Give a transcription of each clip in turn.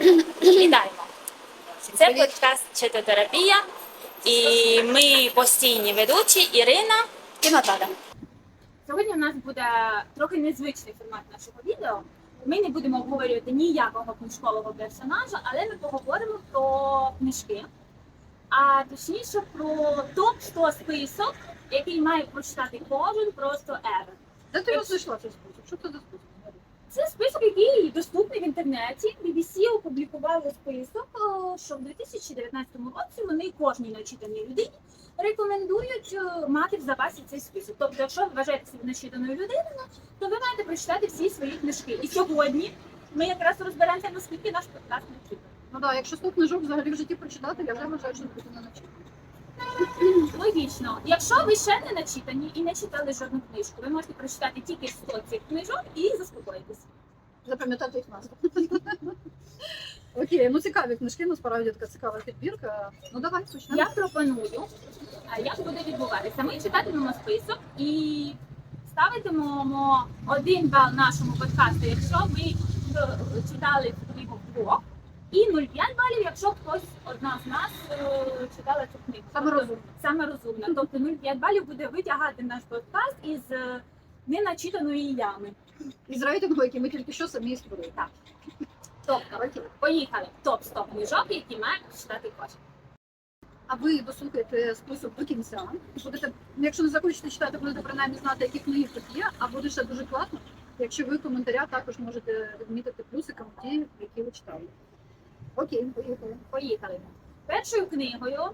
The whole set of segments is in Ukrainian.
Вітаємо! Це подкаст Читотерапія, і ми постійні ведучі Ірина і Наталя. Сьогодні у нас буде трохи незвичний формат нашого відео. Ми не будемо обговорювати ніякого книжкового персонажа, але ми поговоримо про книжки, а точніше про топ-100 список, який має прочитати кожен просто ever. Де ти цей спосіб? Що це за спосіб? Це список, який доступний в інтернеті. BBC опублікували список, е, що в 2019 році вони кожній начитаній людині рекомендують е, мати в запасі цей список. Тобто, якщо ви вважаєте себе начитаною людиною, то ви маєте прочитати всі свої книжки. І сьогодні ми якраз розберемося, наскільки наш подкаст начитаний. Ну так, якщо 100 книжок взагалі в житті прочитати, я вже вважаю, що це не начитати. Логічно, якщо ви ще не начитані і не читали жодну книжку, ви можете прочитати тільки 100 цих книжок і заспокоїтися. Запам'ятати їх назву. Окей, ну цікаві книжки, насправді така цікава підбірка. Ну давай, почнемо. Я пропоную, як буде відбуватися? Ми читатимемо список і ставитимемо один бал нашому подкасту, якщо ви е, читали книгу вдвох, і 0,5 балів, якщо хтось одна з нас е, читала цю книгу. Саме розумно. Саме розумно. Тобто 0,5 балів буде витягати наш подкаст із е, неначитаної ями. Із рейтингу, який ми тільки що самі створили. Так. Тобто, поїхали. Топ 100 книжок, які має прочитати кожен. А ви дослухаєте список до кінця. Будете, якщо не захочете читати, будете принаймні знати, які книги тут є, а буде ще дуже класно, якщо ви в коментарях також можете відмітити плюсиком ті, які ви читали. Окей, поїхали. Поїхали. Першою книгою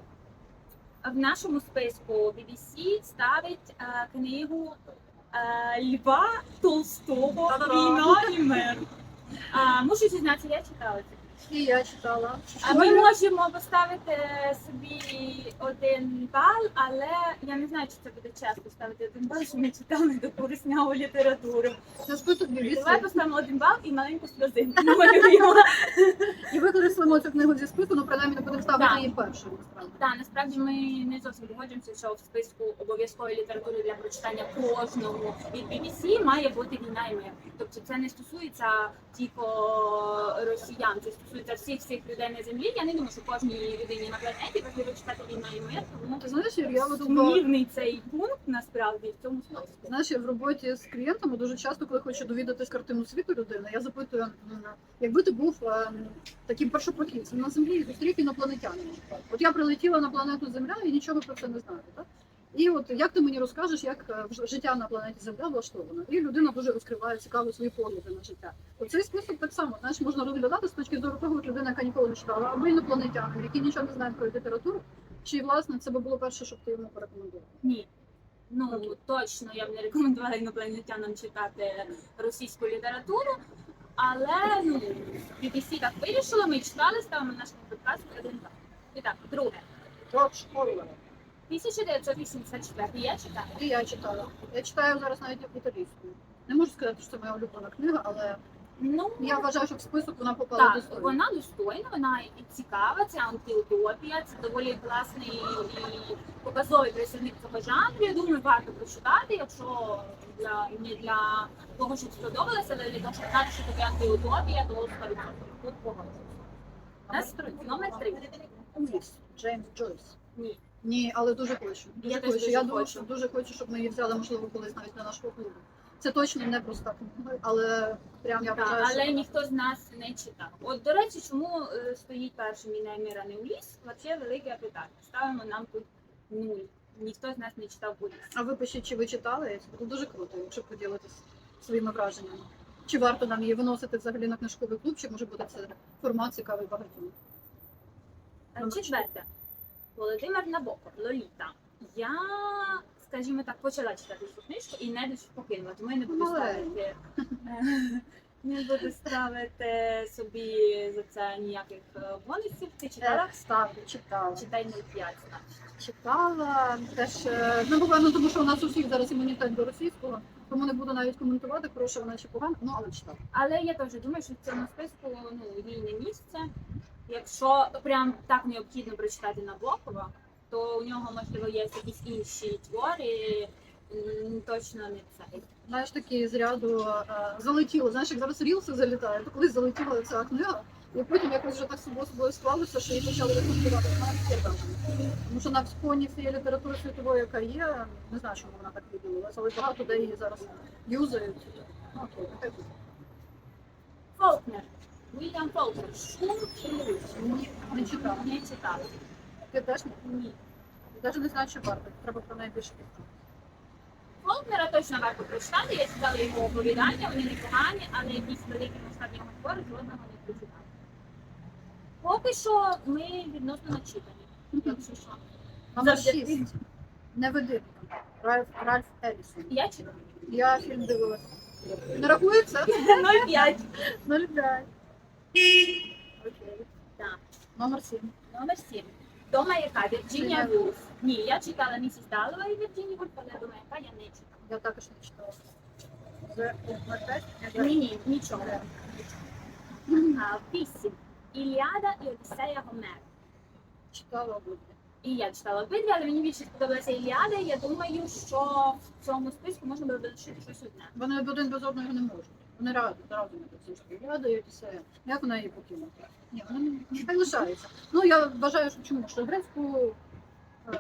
в нашому списку BBC ставить е, книгу е, Льва Толстого. Війна і мир. А, мушу зізнатися, я читала це. І я читала. А ми можемо поставити собі один бал, але я не знаю, чи це буде чесно ставити один бал, що ми читали до корисняву літературу. Це список Давай поставимо один бал і маленьку сльозинку намалюємо. І використаємо цю книгу зі списку, ну принаймні не будемо ставити її першою, насправді. Так, насправді ми не зовсім погоджуємося, що в списку обов'язкової літератури для прочитання кожному від BBC має бути війна і мир. Тобто це не стосується тільки росіян, це стосується всіх всіх людей на землі. Я не думаю, що кожній людині на планеті важливо читати війна і мир, тому Ти знаєш, я от сумнівний цей пункт насправді в цьому списку. знаєш, я в роботі з клієнтами дуже часто, коли хочу довідатись картину світу людини, я запитую, якби ти був ем, таким першопрохідцем на землі зустрів інопланетянина. От я прилетіла на планету Земля і нічого про це не знаю. Так? І от як ти мені розкажеш, як е, життя на планеті Земля влаштовано? І людина дуже розкриває цікаво свої погляди на життя. Оцей список так само знаєш, можна розглядати з точки зору того, от людина, яка ніколи не читала, або інопланетяни, які нічого не знають про літературу. Чи власне це би було перше, щоб ти йому порекомендував? Ні. Ну Окей. точно я б не рекомендувала інопланетянам читати російську літературу, але ну BBC так вирішила, ми читали, ставимо наш подкаст один так. І так, друге. Джордж Орвел. 1984 я читала. І я читала. Я читаю зараз навіть італійською. Не можу сказати, що це моя улюблена книга, але Ну я вважаю, що в список вона попала так, достойно. вона достойна, вона і цікава, це антиутопія, це доволі класний і показовий представник цього жанру. Я думаю, варто прочитати, якщо для не для того, щоб сподобалося, але для того, щоб знати, що таке антиутопія, то 100% тут погоджуюся. Нас номер три. Джеймс Джойс. Ні. Ні, але дуже хочу. Дуже Я теж хочу. дуже я хочу. дуже, дуже хочу, щоб ми її взяли, можливо, колись навіть на нашого клубу. Це точно не проста книга, але прям я Так, вважаю, але що ніхто з нас не читав. От до речі, чому е, стоїть перший мій найміра не у ліс? Вообще велике питання. Ставимо нам тут нуль. Ніхто з нас не читав у ліс. а ви пишіть, чи ви читали? Це буде дуже круто, якщо поділитися своїми враженнями. Чи варто нам її виносити взагалі на книжковий клуб, чи може буде це формат цікавий багатьом? Е, Четверте. Володимир Набоков, Лоліта. Я, скажімо так, почала читати цю книжку і не дуже покинула, тому я не буду ставити. Не буду ставити собі за це ніяких е, бонусів. Ти читала? Ставлю, читала. Читай 0,5, значить. Читала теж е, ну буквально тому, що у нас у всіх зараз імунітет до російського, тому не буду навіть коментувати, хороша вона чи погана, ну але читала. Але я теж думаю, що в цьому списку ну, їй не місце. Якщо прям так необхідно прочитати Набокова, то у нього можливо є якісь інші твори, м, точно не цей. Знаєш, такі з ряду е, залетіло. Знаєш, як зараз рілси залітає, то колись залетіла ця книга. І потім якось вже так собою собою склалося, що її почали рекомендувати на архітектора. Тому що на фоні всієї літератури світової, яка є, не знаю, чому вона так виділилася, але багато де її зараз юзають. Ну, Окей, нехай буде. Фолкнер. Вільям Фолкнер. Шум і луч. Ні, не читала. Не читала. Ти теж ні? Ні. Я навіть не знаю, що варто. Треба про неї більше пізнати. Фолкнера точно варто прочитати. Я читала його оповідання, вони непогані, але якісь великі масштабні твори жодного не прочитала. Поки що ми відносно начитані. Якщо що. Номер Завжди. 6. Невидимка. Ральф, Ральф Елісон. Я читала. Я фільм дивилася. Не рахується? 0,5. 0,5. Окей. Так. Номер 7. Номер 7. Дома яка? Вірджинія Вулф. Ні, я читала місіс Далова і Вірджинія Вулф, але дома яка я не читала. Я також не читала. Це номер 5? Ні, ні, нічого. А, Вісім. Іліада і Одіссея Гомера. Читала обидві. І я читала обидві, але мені більше сподобалася Іліада. і Я думаю, що в цьому списку можна було залишити щось одне. Вони один без одного не можуть. Вони разом, разом не працюють. Я даю все. Як вона її покинула? Ні, вона не- нехай лишається. Ну, я вважаю, що чому? Що грецьку е,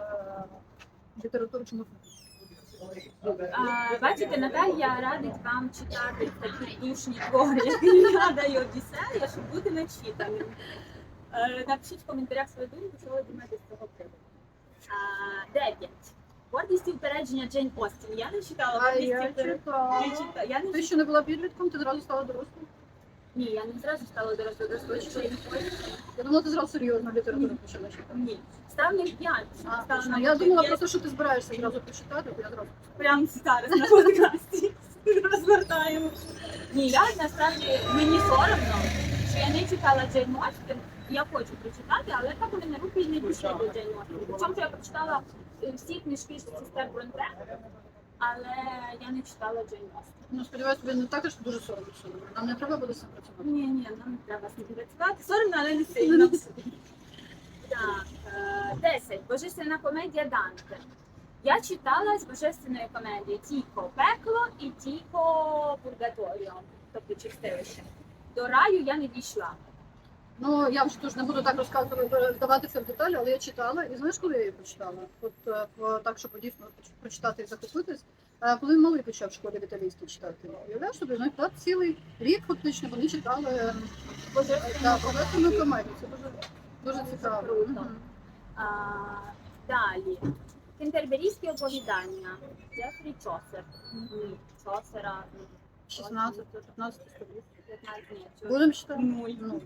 літературу чомусь А, бачите, Наталія радить вам читати такі душні твори, як Іліада і Одіссея, щоб бути начитаним. Е, Напишіть в коментарях свою думку, що ви думаєте з цього приводу. Дев'ять. Гордість і упередження Джейн Остін. Я не читала А гордість і я читала. Я читала. Я не Ти ще не була підлітком, ти зразу стала дорослою. Ні, я не зразу стала дорослою дорослою, що я не. Я думала, ти зразу серйозно літературу почала читати. Ні. Ставлю п'ять. А, Стала точно. на я думала п'ять. просто, що ти збираєшся зразу прочитати, бо я зразу. прямо зараз на подкасті розвертаємо. Ні, я насправді мені соромно, що я не читала Джейн Остін. Я хочу прочитати, але так у мене руки не пішли до Джейн Остін. Причому я прочитала всі книжки сестер Бронте, але я не читала Джейн Остін. Ну, сподіваюся, тобі не також дуже соромно. що Нам не треба буде цим працювати. Ні, ні, нам не треба з ним працювати. Соромно, але не сильно. Так, е, 10. Божественна комедія Данте. Я читала з божественної комедії Тіко Пекло і Тіко Пургаторіо, тобто чистилище. До раю я не дійшла. Ну, я вже теж не буду так розказувати, вдаватися в деталі, але я читала. І знаєш, коли я її прочитала? От е, так, щоб дійсно прочитати і захопитись. Е, Коли малий почав в школі в італійській читати. Уявляєш собі, ну, так, цілий рік фактично вони читали е, Божественна та, комедію. Це дуже, дуже цікаво. Круто. А, далі. Кентерберійські оповідання. Джефрі Чосер. Чосера. 16, 15 століття. 15, ні, Чосер. Будемо читати? Нуль.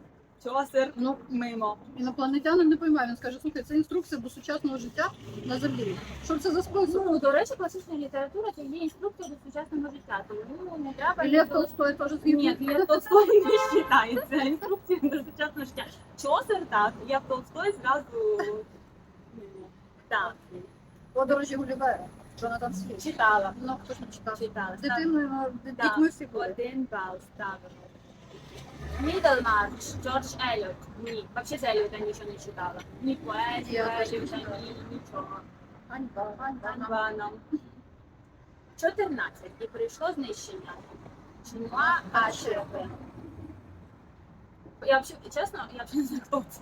Ну, Чосер ну, мимо. інопланетянин не поймає, він скаже, слухай, це інструкція до сучасного життя на землі. Що це за спосіб? Ну, до речі, класична література це є інструкція до сучасного життя. Тому не треба І Лев Толстой теж Ні. Лев Толстой не вважається. Інструкція до сучасного життя. Чосер так, Лев Толстой зразу так, Подорожі Гулівера. Джонатан Світ. читала. Ну, хто ж не читав? Читала. Дитиною, дітьми всі були. Один бал ставимо. Міддлмарч, Джордж Елліот. Ні, взагалі з Елліота нічого не читала. Ні поезію, Елліота, ні нічого. Ганьба, ганьба. Ганьба нам. 14. І прийшло знищення. Чума Ачерпи. Я взагалі, чесно, я взагалі не знаю, хто це.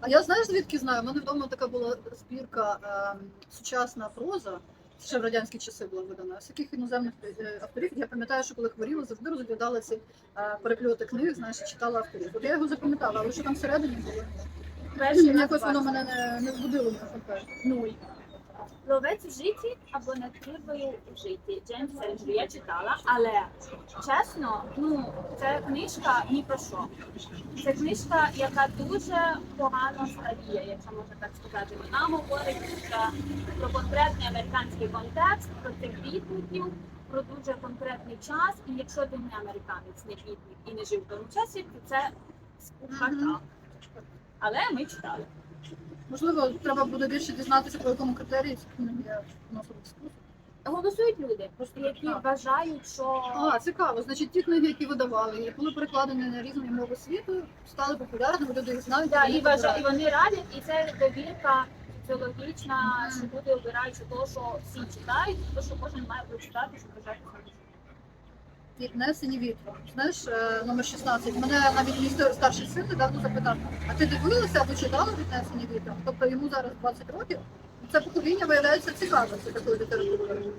А я знаєш, звідки знаю? У мене вдома така була збірка ем, сучасна проза. Ще в радянські часи була видана. З яких іноземних е, авторів я пам'ятаю, що коли хворіла, завжди розглядала ці е, перепльоти книг, знаєш, читала авторів. От я його запам'ятала, але що там всередині було? Якось воно мене не, не збудило. Нуль. Ловець в житті або над рибою в житті. Джеймс Седжлі. Я читала, але чесно, ну це книжка ні про що. Це книжка, яка дуже погано старіє, якщо можна так сказати. Вона говорить про конкретний американський контекст, про цих бітників, про дуже конкретний час. І якщо ти не американець, не бітник і не жив в тому часі, то це скупа так. Але ми читали. Можливо, треба буде більше дізнатися, по якому критерії я вносила в. Голосують люди, просто які Так. вважають, що А, цікаво. Значить, ті книги, які видавали, і були перекладені на різні мови світу, стали популярними, люди їх знають. да, вони і вважають, і вони радять, і це довірка соціологічна, що люди обирають того, що всі читають, то що кожен має прочитати, щоб вважати себе. Піднесені вітром. Знаєш, е, номер 16. Мене навіть мій старший син недавно запитав, а ти дивилася або читала віднесені вітром? Тобто йому зараз 20 років. Це покоління виявляється цікавиться такою літературою.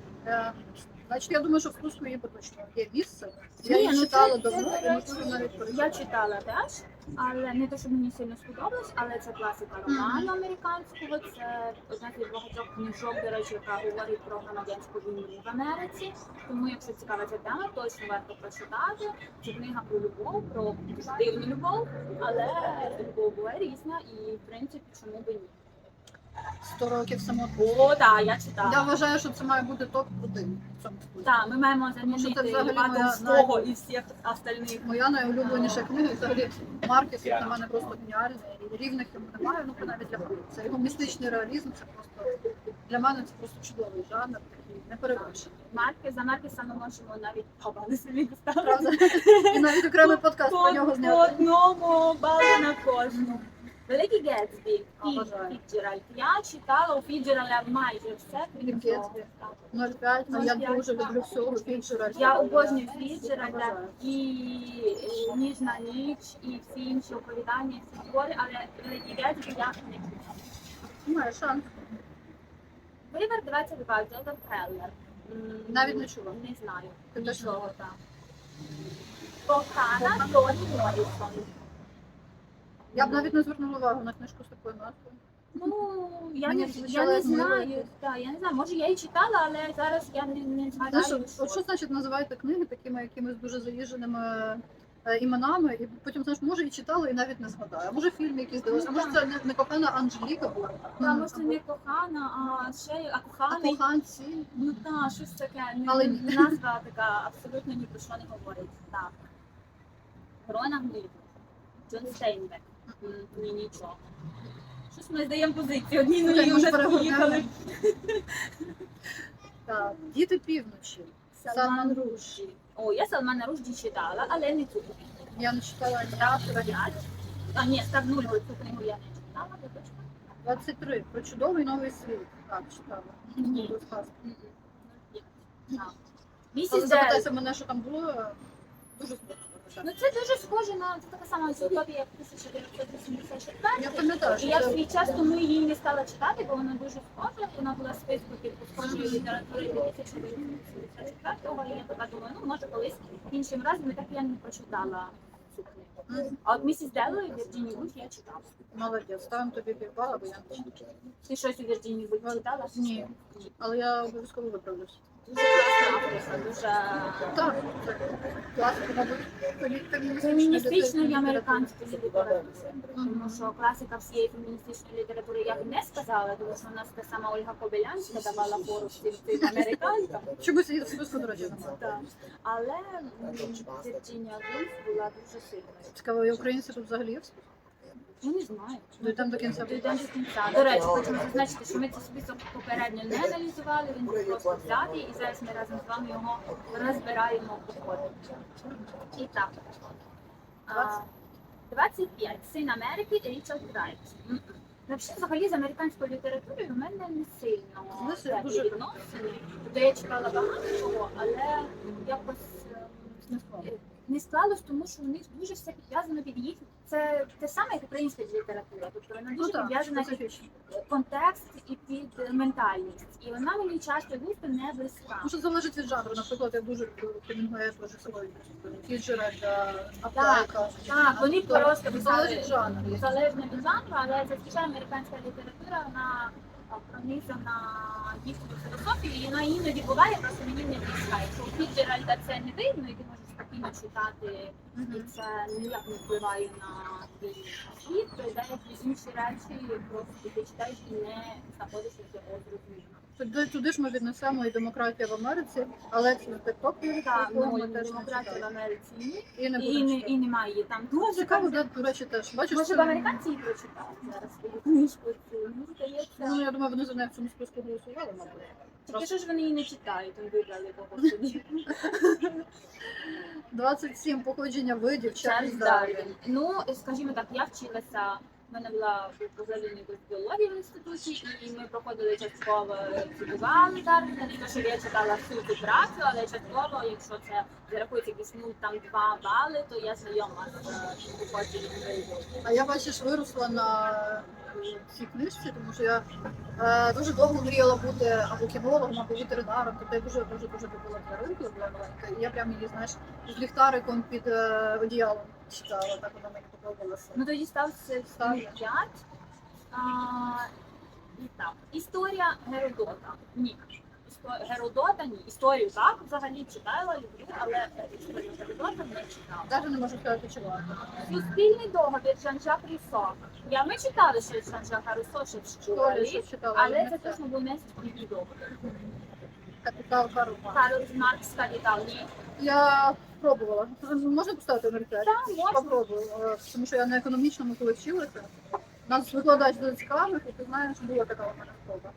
Значить, я думаю, що в спуску її точно є місце. Я Ні, її ну читала це- давно, це, і можливо навіть Я перечитала. читала теж, але не те, що мені сильно сподобалось, але це класика роману американського. Це одна з багатьох книжок, до речі, яка говорить про громадянську війну в Америці. Тому, якщо цікава ця тема, точно варто прочитати. Це книга про любов, про дивну любов, але любов буває різна, і в принципі, чому би ні? 100 років самотності. О, так, я читала. Я вважаю, що це має бути топ 1 в цьому списку. Так, ми маємо що це замінити взагалі моя най- і всіх остальних. Моя найулюбленіша книга, і взагалі Маркіс для мене просто геніальний. Рівних йому немає, ну навіть для мене. Це його містичний реалізм, це просто для мене це просто чудовий жанр, такий неперевершений. Марки за Маркіса ми можемо навіть хабали собі поставити. Правда? І навіть окремий подкаст про нього По зняти. одному балу на кожну. Великий Гетсбі. Фіджеральд. Я читала у Фіджеральда майже все, крім цього. Так. 0,5, а я дуже люблю всього Фінчера. Я обожнюю Фіджеральда і е, Ніжна ніч, і всі інші оповідання, всі твори, але Великий Гетсбі я не читала. Має шанс. Вибір 22, Джозеф Хеллер. М, Навіть не чула. Не знаю. Ти теж Нічого там. Кохана Тоні Морісон. Я б навіть не звернула увагу на книжку з такою назвою. Ну, я Мені не, я звучало не знаю. якесь. Так, я не знаю. Може, я і читала, але зараз я не, не Знаєш, згадаю. от, от що значить називаєте книги такими якимись дуже заїженими е, іменами, і потім знаєш, може і читала, і навіть не згадаю. А може фільм якийсь дивилася, а може це не, не кохана Анжеліка була. Та, може, це не кохана, а ще а а коханий. коханці. Ну так, щось таке. Ну, Але- Назва така абсолютно ні про що не говорить. Так. Грона Гниль. Джон Стейнбек. Ні, нічого. Щось ми здаємо позиції. Одні Ну, так, вже поїхали. Так, діти півночі. Салман Руш. О, я Салмана Ружді читала, але не цю книгу. Я не читала ні. Став 5. А, ні, став 0, цю книгу я не читала, вибачте. 23. Про чудовий новий світ. Так, читала. Ні. Але запитайся мене, що там було. Дуже схоже. Ну це дуже схоже на це така сама утопія, як 1984. Я пам'ятаю, І я в свій час тому її не стала читати, бо вона дуже схожа. Вона була в списку типу схожої літератури 2084-го. І я така думаю, ну може колись іншим разом, і так я не прочитала цю книгу. А от місіс Делло і Вірджині Вульф я читала. молодець. Ставимо тобі півбала, бо я не читала. Ти щось у Вірджині Вульф читала? Ні. Але я обов'язково виправлюсь. Дуже класна авторка, дуже класика, мабуть, фемі- феміністичної феміністичної американської літератури. Тому що класика всієї феміністичної літератури я б не сказала, тому що у нас та сама Ольга Кобилянська давала всім цим американкам. Чомусь її в списку, до речі, немає. Так. Але Вірджинія Вульф була дуже сильною. Цікаво, і українці тут взагалі є в? Я не знаю. Дійдемо до кінця. Дійдемо до кінця. До речі, хочемо зазначити, що ми цей список попередньо не аналізували, він був просто взятий, і зараз ми разом з вами його розбираємо по ходу. І так. А, 25. Син Америки Річард Райт. М-м. Взагалі, взагалі з американською літературою у мене не сильно теплі дуже- відносини. Тобто я читала багато чого, але якось ем, Не складно. Не склалось, тому що у них дуже все підв'язано під їх. Це те саме, як українська література. Тобто вона Ну дуже так, підв'язана під контекст і під ментальність. І вона мені часто густо не близька. Може залежить від жанру. Наприклад, я дуже люблю Хемінгуея про для Так, Так, вони просто залежить писали жанр. залежно від жанру, але зазвичай американська література вона пронизана їхню філософію, і вона іноді буває, просто мені не близька. Якщо у Фіджеральда це не видно, і ти можеш спокійно читати і це ніяк не впливає на твій світ, то деякі інші речі просто ти читаєш і не знаходиш його зрозуміння. Туди, туди ж ми віднесемо і демократія в Америці, але це Так, ну, ми не демократія в. Америці ні. І не І, не, і немає її там. Ну, Дуже цікаво, де, до речі, теж. Бачиш, Може, це- в американці її прочитали зараз свою книжку цю. Мені здається. Ну, я думаю, вони за неї в цьому списку голосували, мабуть. Тільки що ж вони її не читають, вони вибрали кого собі. 27 походження видів Чарльз Дарвін. Ну, скажімо так, я вчилася в мене була позаління біології в інституті, і ми проходили частково цитували зараз, не те, що я читала всю цю працю, але частково, якщо це зарахується якісь ну там два бали, то я знайома з е, походженням. А я бачиш, виросла на цій книжці, тому що я е, дуже довго мріяла бути або кінологом, або ветеринаром. Тобто я дуже дуже дуже любила тваринку, я була маленька. І я прям її, знаєш, з ліхтариком під е, одіялом читала, так вона мені подобалася. Ну тоді стався п'ять і так. Історія Геродота. Ні. Істо- Геродота ні. Історію так взагалі читала, люблю, але історію Геродота не читала. Навіть не можу сказати, варто. Суспільний договір Жан-Жак Руссо. Я ми читали ще Жан-Жака Руссо ще в Школі, але це точно був не суспільний договір. Капітал Карл Маркс. Карл Маркс Капітал. Ні. Я пробувала. Можна поставити 0,5? Так, можна. Попробую, е, тому що я на економічному коли вчилася. Нас викладач дуже цікавих, і ти знаєш, була така у мене спроба.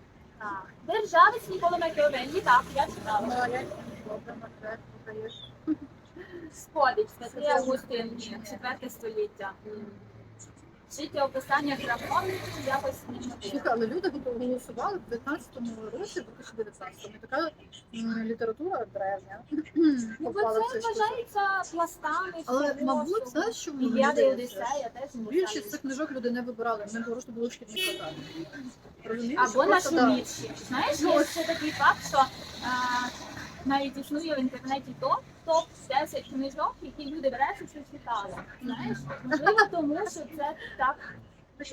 Так. Державець Нікола Макіавеллі, так, я читала. Сходить, Святий Августин, 4 століття. Життя описання графометрів якось не. Але люди голосували в 19-му році, в 2019-му. Така література древня. Ну, бо це вважається пластами. Але, мабуть, знаєш, що мені і теж Більшість цих книжок люди не вибирали, вони просто були шкідні складати. Або наші Знаєш, є ще такий факт, що навіть існує в інтернеті топ, топ 10 книжок, які люди врешті щось читали. Знаєш, можливо, тому що це так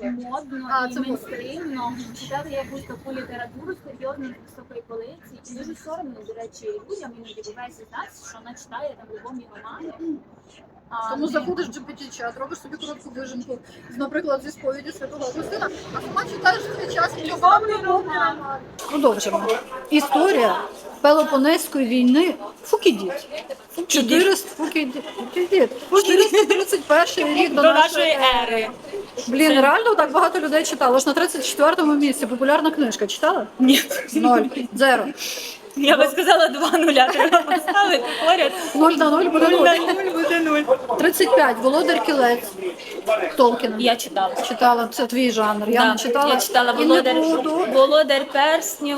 модно А, і мейнстримно читати якусь таку літературу серйозно з високої полиці. І дуже соромно, до речі, людям іноді буває нас, що вона читає там любовні романи. Тому заходиш в GPT-чат, робиш собі коротку вижимку, наприклад, зі сповіді Святого Августина, а сама читаєш цей час Любовний роман. Продовжимо. Історія Пелопонезької війни Фукідіт. 400 Фукідіт. Фукідіт. 431 рік до, нашої ери. ери. Блін, реально так багато людей читало. Аж на 34-му місці популярна книжка. Читала? Ні. Ноль. Зеро. Я би сказала два нуля, треба поставити поряд. Ноль на ноль буде нуль. нуль буде нуль. 35. Володар Кілець. Толкіна. Я читала. Читала, це твій жанр. Я Да, не читала. я читала і Володар, буду. Володар перснів.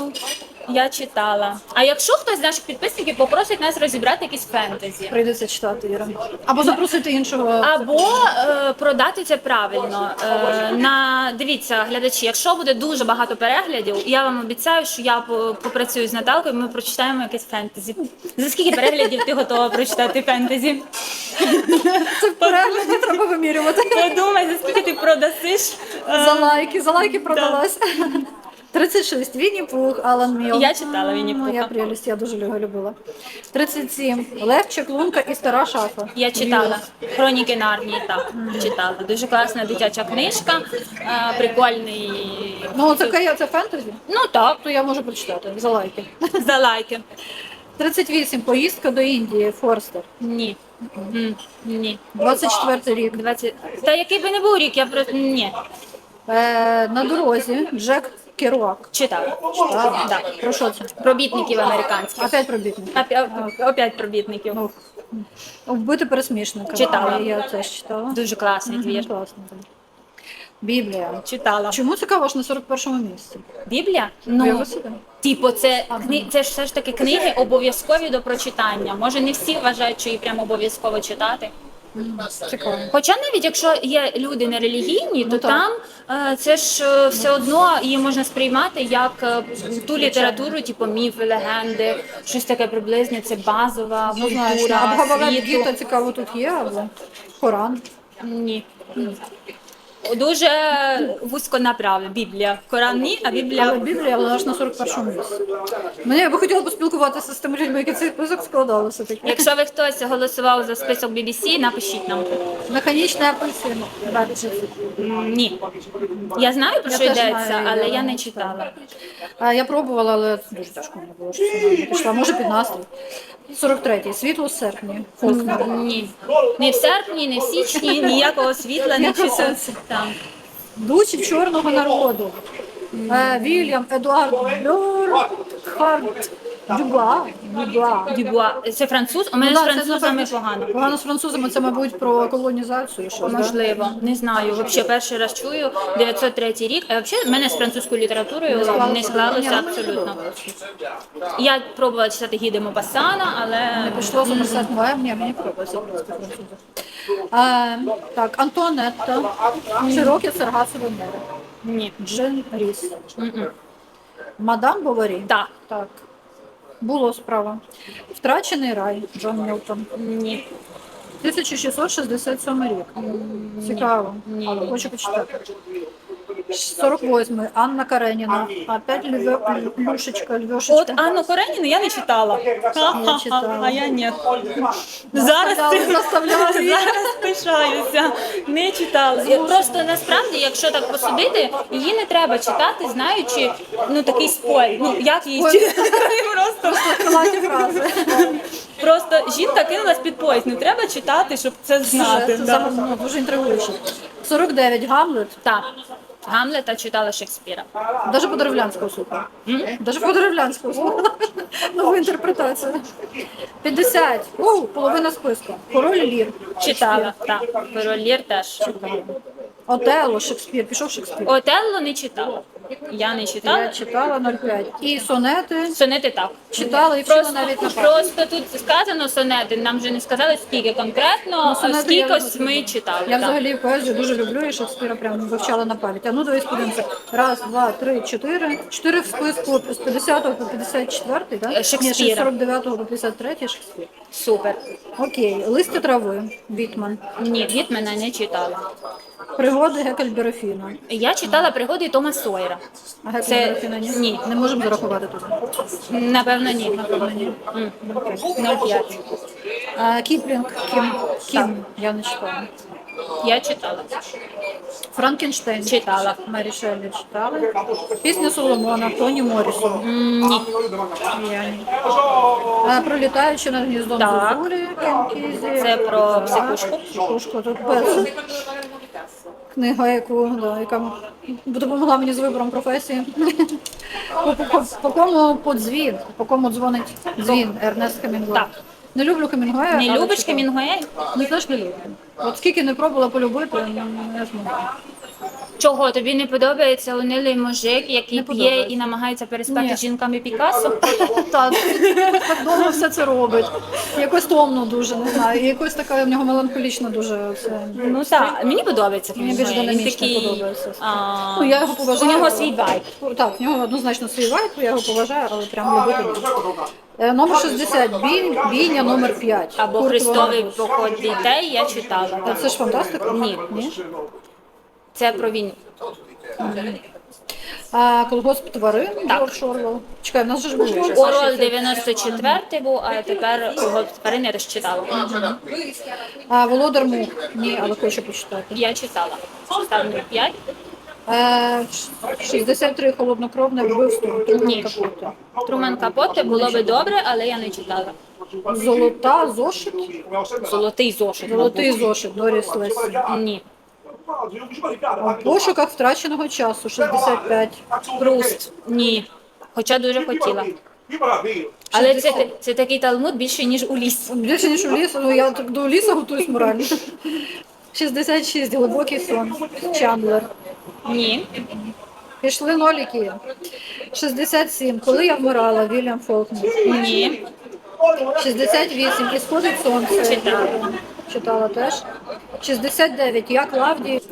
Я читала. А якщо хтось з наших підписників попросить нас розібрати якісь фентезі, Прийдеться читати, Іра. Або запросити іншого. або е, продати це правильно. Е, на дивіться, глядачі, якщо буде дуже багато переглядів, я вам обіцяю, що я по- попрацюю з Наталкою, ми прочитаємо якесь фентезі. За скільки переглядів ти готова прочитати фентезі? Це в перегляді треба вимірювати. Подумай, за скільки ти продасиш. е, За лайки, за лайки продалась. 36. Вінні Пух, Алан Міл. Я читала Вінні Пуха. Моя прелість, я дуже його любила. 37. Лев Чеклунка і стара шафа. Я читала Хроніки Нарнії, так читала. Дуже класна дитяча книжка, е, прикольний. Ну, це кая- це фентезі, Ну так, то я можу прочитати за лайки. за лайки. 38. Поїздка до Індії, Форстер. Ні. М, Ні. 24 рік. 20... Та який би не був рік, я просто ні. Е, на дорозі Джек Керуак. Читала. Так? Да. Про що це? Пробітників американських. Опять пробітник. Опять, опять пробітників. Ну, Вбити пересмішника. Читала. Я теж читала. Дуже класний твір. класно. Біблія. Читала. Чому цікаво аж на 41-му місці? Біблія? Ну, Ну, типу, це кни... це ж все ж таки книги обов'язкові до прочитання. Може, не всі вважають, що її прямо обов'язково читати. Цікаво. Хоча навіть якщо є люди не релігійні, то Ну, там е, це ж е, все одно її можна сприймати як е, ту літературу, типу міфи, легенди, щось таке приблизне, це базова Ну, культура а Бхагавад світу. Гіта цікаво тут є, або Коран. Ні. Дуже вузько направлена Біблія. Коран ні, а Але Біблія. Біблія вона ж на 41-му місці. Мені я би хотіла поспілкуватися з тими людьми, які цей список складали все-таки. Якщо ви хтось голосував за список BBC, напишіть нам. Механічний апельсин. Бачите. М, Ні. Я знаю про Я що теж йдеться, знаю, але я не читала. А я пробувала, але дуже тяжко мені було, що вона не пішла. Може під настрій. 43-й. Світло в серпні. Ні. Не в серпні, не в січні, ніякого світла не Ніякого читав. сонця. Там. Душі чорного народу. Е, Вільям Едуард Бюрхард. Дюба. Дюба. Дюбуа. Це француз? У мене Ну, з французами погано. Погано з французами, це, мабуть, про колонізацію. Да? Можливо, не знаю. Взагалі перший раз чую 903 рік. А взагалі в мене з французькою літературою не склалося абсолютно. Я пробувала читати гіди Мопассана, але Пішло Сомерсет Моем, ні, мені подобається француза. Так, Антуанетта, Широке Саргасове море, ні. Джин Ріс, Мадам Боварі. Так, Так. Було справа. Втрачений рай Джон Мілтон. ні. 1667 рік. Цікаво. Хочу почитати. 48 Анна Кареніна. Опять Льве- Люшечка, Львешечка. От Анну Кареніну я не читала. Ха-ха-ха, читала. А я ні. Зараз цим- заставляли. Зараз пишаюся. Не читала. Я Просто насправді, якщо так посудити, її не треба читати, знаючи ну такий спойлер. Ну як її читати? Просто фрази. просто жінка кинулась під поїзд. Не треба читати, щоб це знати. Сюжет, да. ну, дуже інтригуюче. 49 Гамлет. Так. Гамлета читала Шекспіра. Даже по деревлянському слухаю. Даже по деревлянському слухаю. Нову інтерпретацію. 50. О, половина списку. Король Лір. Читала, так. Король Лір теж. Отелло, Шекспір. Пішов Шекспір. Отелло не читала. Я не Я читала. читала 05. І сонети Сонети так. читала і вчила Просто, навіть на пам'ять. просто тут сказано сонети, нам вже не сказали скільки конкретно, Ну, сонети ось ми читали. Я так. взагалі поезію дуже люблю і Шекспіра прям вивчала на пам'ять. А ну дивись, подивимося. Раз, два, три, чотири. Чотири в списку з 50 по 54, так? Е, Шекспіра. Ні, з 49 по 53 Шекспір. Супер. Окей, листи трави, Вітман. Ні, від мене не читала. Пригоди Гекельберофіна. Я читала пригоди Тома Сойера. А Це- Гекельберофіна ні? ні. Не можемо зарахувати тут. Напевно, ні. Напевно, ні. М, 0,5. А, Кіплінг, Кім. Кім, я не читала. Я читала. Франкенштейн. Читала. Мері Шеллі читали. Пісня Соломона, Тоні Моррісон. М, Ні. Я ні. А, Пролітаючи над гніздом Так. Зозулі, Кенкізі. Це про психушку? Психушку, тут перша. Книга, яку, да, яка допомогла мені з вибором професії. По, по, по кому подзвін, по кому дзвонить дзвін Ернест Хемінгуей. Так. Не люблю Хемінгуея. Не але любиш читала. Хемінгуея? Не теж не люблю. От скільки не пробувала полюбити, не зможу. Чого тобі не подобається унилий мужик, який п'є і намагається переспати з жінками Пікассо? Так, так довго все це робить. Якось томно дуже, не знаю. І якось така в нього меланхолічна дуже це. Ну так, мені подобається Мені більш динамічно подобається. Ну, я його поважаю. У нього свій вайб. Так, в нього однозначно свій вайб, я його поважаю, але прям любити. Е, Номер 60, бій, бійня номер 5. Або Христовий поход дітей я читала. Це ж фантастика? Ні. Ні? Це про війну. А колгосп тварин Джордж Орвел. Чекай, в нас же ж було. вже. Орол 94 був, а тепер його тварини розчитала. А Володар Мух. Ні, але хочу почитати. Я читала. Ставлю 5. Е, 63 холоднокровне вбивство. Труман Ні. Капоте. Труман Капоте було би добре, але я не читала. Золота зошит. Золотий зошит. Золотий зошит Доріс Лесі. Ні. У пошуках втраченого часу 65. Пруст. Ні. Хоча дуже хотіла. Але це, це такий талмуд більше, ніж у ліс. Більше ніж у ліс, ну я так до лісу готуюсь морально. 66. Глибокий сон. Чандлер. Ні. Пішли ноліки. 67. Коли я вмирала, Вільям Фолкнер. Ні. 68. І сходить сонце. Читала. Читала теж. 69. Я Клавдій.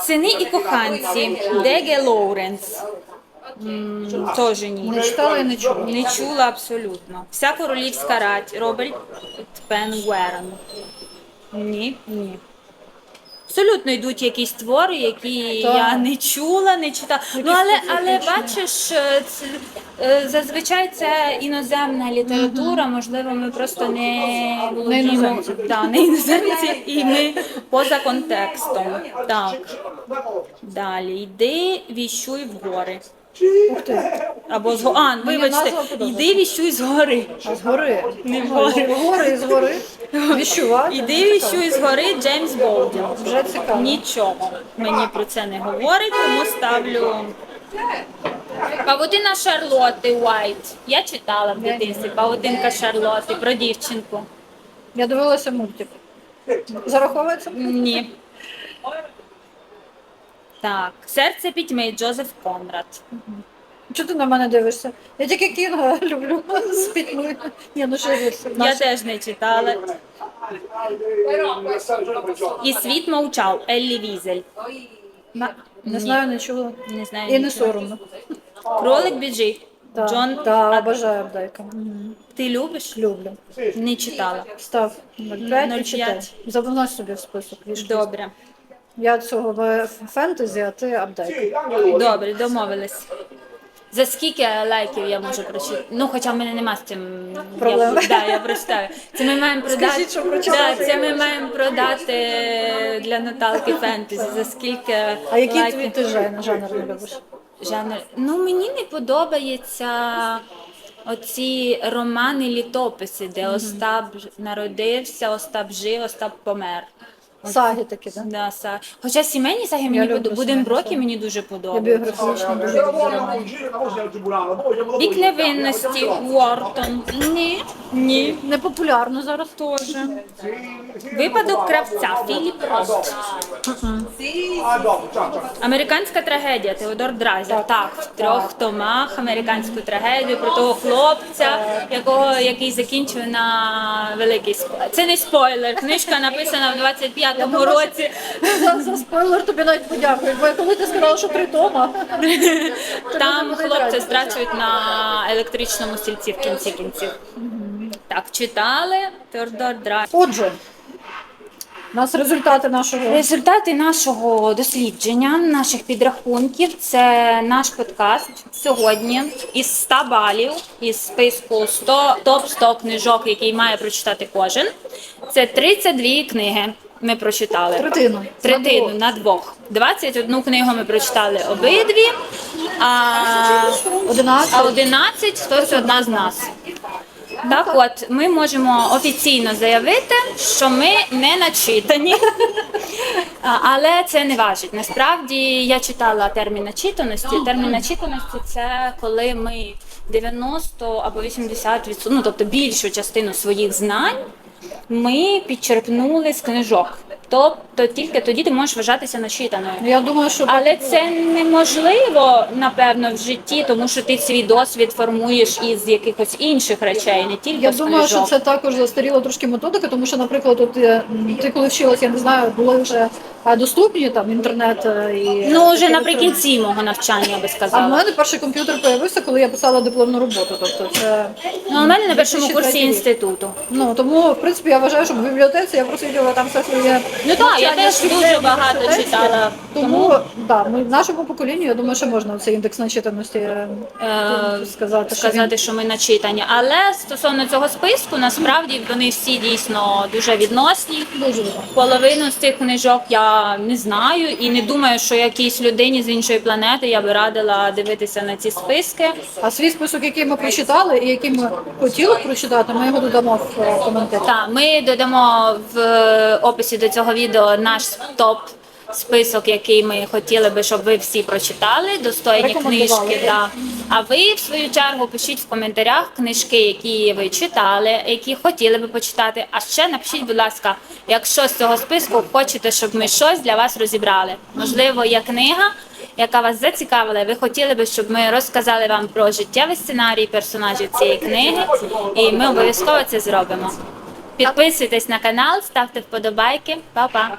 Сини і коханці. Деге Лоуренс. М, Теж ні. Не читала і не чула. Не чула абсолютно. Вся королівська рать. Роберт Пенгуерен. Ні, ні. Абсолютно йдуть якісь твори, які Так. я не чула, не читала. Ну але але бачиш, е, це, е, зазвичай це іноземна література. Можливо, ми просто не володіємо да, не іноземці, і ми поза контекстом. Так. Далі йди, віщуй в гори. Ух ти. Або з а, вибачте, йди віщуй з гори. А згори. Не вгори. Згори, згори. Віщувати. Іди віщуй з гори Джеймс Болдін. Вже цікаво. Нічого мені про це не говорить, тому ставлю Павутина Шарлотти Уайт. Я читала в дитинстві. Павутинка Шарлотти про дівчинку. Я дивилася мультик. Зараховується? Ні. Так, серце пітьми Джозеф Конрад. Чого ти на мене дивишся? Я тільки кінга люблю з пітьми. Ні, ну що. Я теж не читала. І світ мовчав Еллі Візель. На- Не знаю, не чула. Не знаю. І не нічого. соромно. Кролик біжить. Так, Джон так, а обожаю Абдайка. Ти любиш? Люблю. Не читала. Став 0,5 і 0,5. читай. Завнось собі в список. вішки. Добре. Я цього в фентезі, а ти Абдайка. Добре, домовились. За скільки лайків я можу прочитати? Ну, хоча в мене нема з цим Проблем. Я, да, я прочитаю. Це ми маємо продати. Скажіть, що прочитали. да, це ми маємо продати для Наталки фентезі. За скільки А який лайків. твій ти жанр, жанр не любиш? жанр? Ну мені не подобається оці романи літописи, де Остап ж- народився, Остап жив, Остап помер. Саги такі, так? Да, са. Хоча сімейні саги мені люблю сімейні Будемо саги. мені дуже подобається. дуже люблю. Вік невинності Уортон. Ні. Ні. Непопулярно зараз. Теж. Випадок кравця Філіп Рост. Американська трагедія Теодор Дразер. Так, в трьох томах американську трагедію про того хлопця, якого який закінчив на великий спойлер. Це не спойлер. Книжка написана в 25-му році. За, за спойлер тобі навіть подякую. Бо коли ти сказала, що три тома, Там грати. страчують на електричному стільці в кінці кінців. Так, читали Теодор Дразер. Отже, у нас результати нашого. Результати нашого дослідження, наших підрахунків, це наш подкаст сьогодні із 100 балів із списку 100, топ 100 книжок, який має прочитати кожен. Це 32 книги. Ми прочитали. Третину. Третину на двох. 21 книгу ми прочитали обидві, а, 11. а 11 хтось одна з нас. Так от, ми можемо офіційно заявити, що ми не начитані, але це не важить. Насправді я читала термін начитаності. Термін начитаності це коли ми 90 або 80 ну тобто більшу частину своїх знань ми підчерпнули з книжок. Тобто тільки тоді ти можеш вважатися начитаною. Я думаю, що Але це неможливо, напевно, в житті, тому що ти свій досвід формуєш із якихось інших речей, не тільки Я з думаю, що це також застаріла трошки методика, тому що, наприклад, от, е, ти коли вчилась, я не знаю, були вже доступні там інтернет е, і Ну, вже наприкінці мого навчання, я би А в мене перший комп'ютер з'явився, коли я писала дипломну роботу. Тобто це Ну, у мене на першому курсі інституту. ну тому в принципі я вважаю, що в бібліотеці я просиділа там все своє. Ну так, я теж дуже багато читала. Тому да, ми в нашому поколінні, я думаю, що можна цей індекс начитаності е, Е, сказати, що сказати, що ми начитані. Але стосовно цього списку, насправді вони всі дійсно дуже відносні. дуже добре. Половину з цих книжок я не знаю і не думаю, що якійсь людині з іншої планети я би радила дивитися на ці списки. А свій список, який ми прочитали і який ми хотіли прочитати, ми його додамо в е, коментарі. Так, ми додамо в описі до цього відео наш топ. Список, який ми хотіли би, щоб ви всі прочитали, достойні книжки. Да. А ви, в свою чергу, пишіть в коментарях книжки, які ви читали, які хотіли би почитати. А ще напишіть, будь ласка, якщо з цього списку хочете, щоб ми щось для вас розібрали. Можливо, є книга, яка вас зацікавила, ви хотіли би, щоб ми розказали вам про життєвий сценарій персонажів цієї книги, і ми обов'язково це зробимо. Підписуйтесь на канал, ставте вподобайки. Па-па!